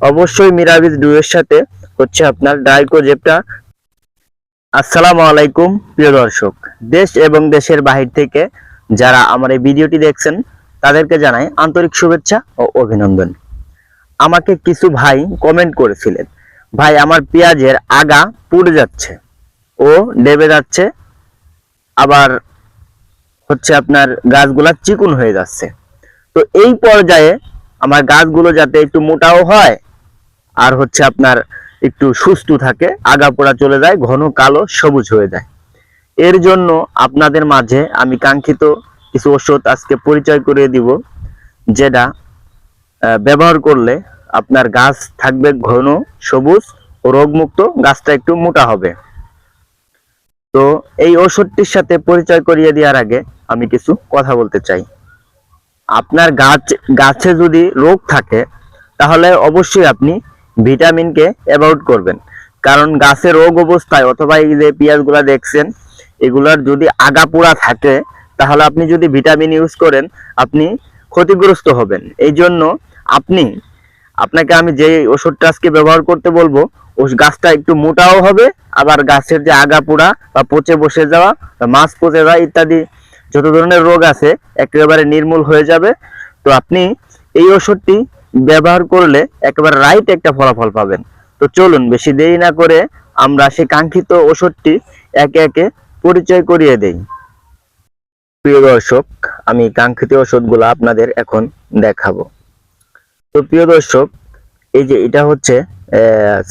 অবশ্যই মিরাবিজ ডুয়ের সাথে হচ্ছে আপনার ডাইকোজেপটা আসসালামু আলাইকুম, প্রিয় দর্শক। দেশ এবং দেশের বাহির থেকে যারা আমার এই ভিডিওটি দেখছেন, তাদেরকে জানাই আন্তরিক শুভেচ্ছা ও অভিনন্দন। আমাকে কিছু ভাই কমেন্ট করেছিলেন, ভাই, আমার পেঁয়াজের আগা পুড়ে যাচ্ছে ও ডেবে যাচ্ছে, আবার হচ্ছে আপনার গাছগুলা চিকুন হয়ে যাচ্ছে। তো এই পর্যায়ে আমার গাছগুলো যাতে একটু মোটাও হয় আর হচ্ছে আপনার একটু সুস্থ থাকে, আগাপোড়া চলে যায়, ঘন কালো, সবুজ হয়ে যায়। এর জন্য আপনাদের মাঝে আমি কাঙ্ক্ষিত কিছু ওষুধ আজকে পরিচয় করিয়ে দিব, যেটা ব্যবহার করলে আপনার গাছ থাকবে ঘন, সবুজ ও রোগমুক্ত, গাছটা একটু মোটা হবে। তো এই ওষুধটির সাথে পরিচয় করিয়ে দেওয়ার আগে আমি কিছু কথা বলতে চাই। আপনার গাছ, গাছে যদি রোগ থাকে, তাহলে অবশ্যই আপনি ভিটামিনকে অ্যাভয়েড করবেন। কারণ গাছের রোগ অবস্থায় অথবা এই যে পেঁয়াজগুলা দেখছেন, এগুলার যদি আগাপোড়া থাকে, তাহলে আপনি যদি ভিটামিন ইউজ করেন, আপনি ক্ষতিগ্রস্ত হবেন। এই জন্য আপনি, আপনাকে আমি যে ওষুধটা আজকে ব্যবহার করতে বলব গাছটা একটু মোটাও হবে, আবার গাছের যে আগাপোড়া বা পচে বসে যাওয়া বা মাছ পচে যাওয়া ইত্যাদি যত ধরনের রোগ আছে, একেবারে নির্মূল হয়ে যাবে। তো আপনি এই ওষুধটি ব্যবহার করলে একেবারে রাইট একটা ফলাফল পাবেন। তো চলুন, বেশি দেরি না করে আমরা সেই কাঙ্ক্ষিত ওষুধটি একে একে পরিচয় করিয়ে দেই। প্রিয় দর্শক, আমি কাঙ্ক্ষিত ওষুধগুলো আপনাদের এখন দেখাবো। তো প্রিয় দর্শক, এই যে এটা হচ্ছে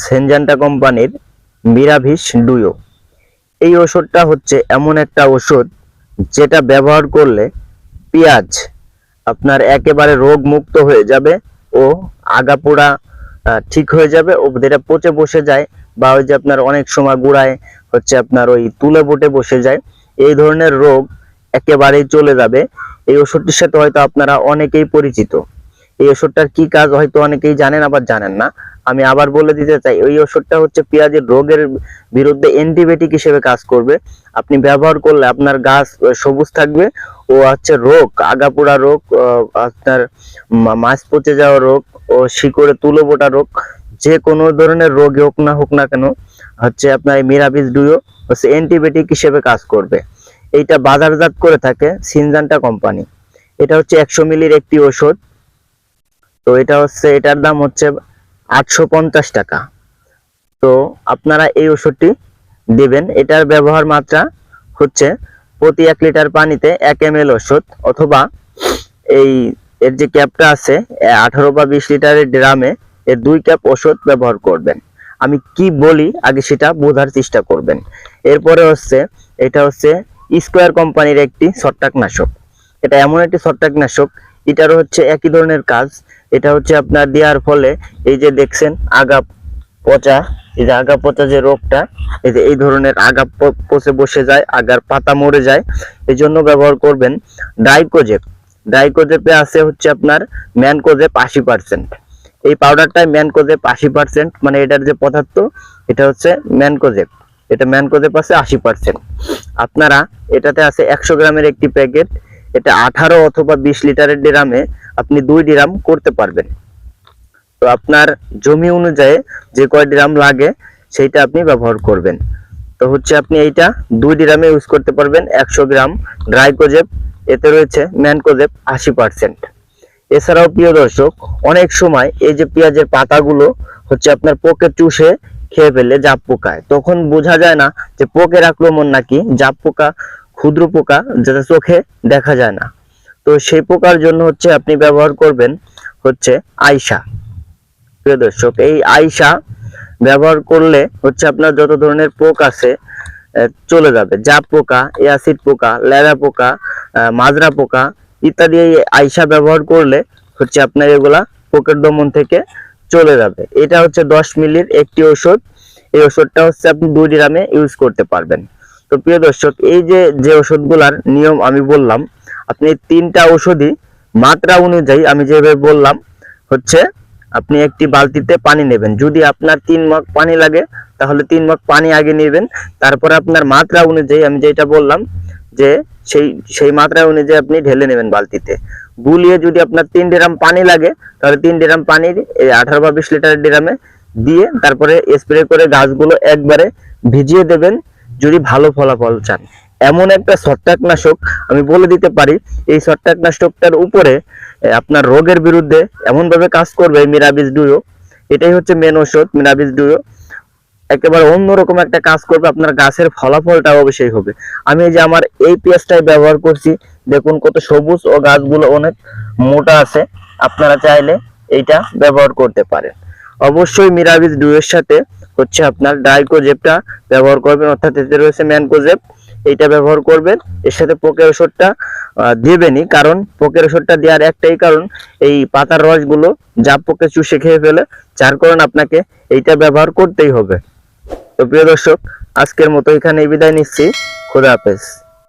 সেনজান্টা কোম্পানির মিরাভিস ডুয়ো। এই ওষুধটা হচ্ছে এমন একটা ওষুধ যেটা ব্যবহার করলে পেঁয়াজ আপনার একেবারে রোগ মুক্ত হয়ে যাবে ও আগাপোড়া পোড়া ঠিক হয়ে যাবে। ও যেটা পচে বসে যায় বা ওই যে আপনার অনেক সময় গুড়ায় হচ্ছে আপনার ওই তুলে বোটে বসে যায়, এই ধরনের রোগ একেবারেই চলে যাবে। এই ওষুধটির সাথে হয়তো আপনারা অনেকেই পরিচিত। এই ওষুধটার কি কাজ হয়তো অনেকেই জানেন আবার জানেন না। আমি আবার বলে দিতে চাই, ওই ওষুধটা হচ্ছে পেঁয়াজের রোগের বিরুদ্ধে অ্যান্টিবায়োটিক হিসেবে কাজ করবে। আপনি ব্যবহার করলে আপনার গাছ সবুজ থাকবে ও হচ্ছে রোগ, আগাপোড়া রোগ আপনার মাছ পচে যাওয়া রোগ ও শিকড়ে তুলো বোটা রোগ, যে কোনো ধরনের রোগ হোক না হোক না কেন, হচ্ছে আপনার এই মিরাবিস ডুয়ো হচ্ছে অ্যান্টিবায়োটিক হিসেবে কাজ করবে। এইটা বাজারজাত করে থাকে সিনজান্টা কোম্পানি। এটা হচ্ছে একশো মিলির একটি ওষুধ। তো এটা হচ্ছে, এটার দাম হচ্ছে আটশো পঞ্চাশ টাকা। তো আপনারা এই ওষুধটি দিবেন। এটার ব্যবহার মাত্রা হচ্ছে প্রতি এক লিটার পানিতে এক এম এল ওষুধ অথবা এই এর যে ক্যাপটা আছে আঠারো বা বিশ লিটারের ড্রামে এর দুই ক্যাপ ওষুধ ব্যবহার করবেন। আমি কি বলি আগে সেটা বোঝার চেষ্টা করবেন। এরপরে হচ্ছে, এটা হচ্ছে স্কোয়ার কোম্পানির একটি ছত্রাকনাশক। এটা এমন একটি ছত্রাকনাশক, এটারও হচ্ছে একই ধরনের কাজ। এটা হচ্ছে আপনার দেওয়ার ফলে, এই যে দেখছেন আগা পচা, এই যে আগা পচা যে রোগটা, এই যে এই ধরনের আগা পচে বসে যায়, আগার পাতা মরে যায়, এই জন্য ব্যবহার করবেন ডাইকোজেপ। ডাইকোজেপে আছে হচ্ছে আপনার ম্যানকোজেপ আশি পার্সেন্ট। এই পাউডারটায় ম্যানকোজেপ আশি পার্সেন্ট মানে এটার যে পদার্থ, এটা হচ্ছে ম্যানকোজেপ। এটা ম্যানকোজেপ আছে আশি পার্সেন্ট। আপনারা এটাতে আছে একশো গ্রামের একটি প্যাকেট এটা আঠারো অথবা বিশ লিটারের ড্রামে আপনি দুই ড্রাম করতে পারবেন। তো আপনার জমি অনুযায়ী যে কয় ড্রাম লাগে, সেইটা আপনি ব্যবহার করবেন। তো হচ্ছে আপনি এইটা দুই ড্রামে ইউজ করতে পারবেন একশো গ্রাম ড্রাইকোজেপ এতে রয়েছে ম্যানকোজেপ আশি পার্সেন্ট। এছাড়াও প্রিয় দর্শক, অনেক সময় এই যে পেঁয়াজের পাতাগুলো হচ্ছে আপনার পোকে চুষে খেয়ে ফেলে জাপ পোকায়। তখন বোঝা যায় না যে পোকের আক্রমণ নাকি জাপ পোকা ক্ষুদ্র পোকা যেটা চোখে দেখা যায় না। তো সেই পোকার জন্য হচ্ছে আপনি ব্যবহার করবেন হচ্ছে আইসা প্রিয় দর্শক, এই আইসা ব্যবহার করলে হচ্ছে আপনার যত ধরনের পোক আছে চলে যাবে। জাপ পোকা অ্যাসিড পোকা লেদা পোকা মাজরা পোকা ইত্যাদি এই আইসা ব্যবহার করলে হচ্ছে আপনার এগুলা পোকের দমন থেকে চলে যাবে। এটা হচ্ছে দশ মিলির একটি ওষুধ এই ওষুধটা হচ্ছে আপনি দুই গ্রামে ইউজ করতে পারবেন। তো প্রিয় দর্শক, এই যে যে ওষুধগুলার নিয়ম আমি বললাম, আপনি তিনটা ওষুধই মাত্রা অনুযায়ী আমি যেভাবে বললাম, হচ্ছে আপনি একটি বালতিতে পানি নেবেন। যদি আপনার তিন মগ পানি লাগে, তাহলে তিন মগ পানি আগে নেবেন। তারপরে আপনার মাত্রা অনুযায়ী আমি যেটা বললাম, যে সেই সেই মাত্রা অনুযায়ী আপনি ঢেলে নেবেন বালতিতে। গুলিয়ে যদি আপনার তিন ড্রাম পানি লাগে, তাহলে তিন ড্রাম পানির আঠারো বা বিশ লিটারের ড্রামে দিয়ে তারপরে স্প্রে করে গাছগুলো একবারে ভিজিয়ে দেবেন। যদি ভালো ফলাফল চান। এমন একটা ছত্রাকনাশক আমি বলে দিতে পারি, এই ছত্রাকনাশকটার উপরে আপনার রোগের বিরুদ্ধে এমনভাবে কাজ করবে মিরাবিস ডুয়ো। এটাই হচ্ছে মেন ওষুধ মিরাবিস ডুয়ো। একেবারে অন্যরকম একটা কাজ করবে, আপনার গাছের ফলাফলটা অবশ্যই হবে। আমি যে আমার এই পেঁয়াজটাই ব্যবহার করছি, দেখুন কত সবুজ ও গাছগুলো অনেক মোটা আছে, আপনারা চাইলে এইটা ব্যবহার করতে পারেন। অবশ্যই মিরাবিজ ডুয়ের সাথে হচ্ছে আপনার ডাইকোজেপটা ব্যবহার করবেন, অর্থাৎ এতে রয়েছে ম্যান কোজেপ এইটা ব্যবহার করবেন, এর সাথে পোকের ওষুধটা দেবেনই, কারণ পোকের ওষুধটা দেওয়ার একটাই কারণ, এই পাতার রসগুলো যা পোকে চুষে খেয়ে ফেলে, যার কারণ আপনাকে এইটা ব্যবহার করতেই হবে। তো প্রিয় দর্শক, আজকের মতো এখানে বিদায় নিচ্ছি। খোদা হাফেজ।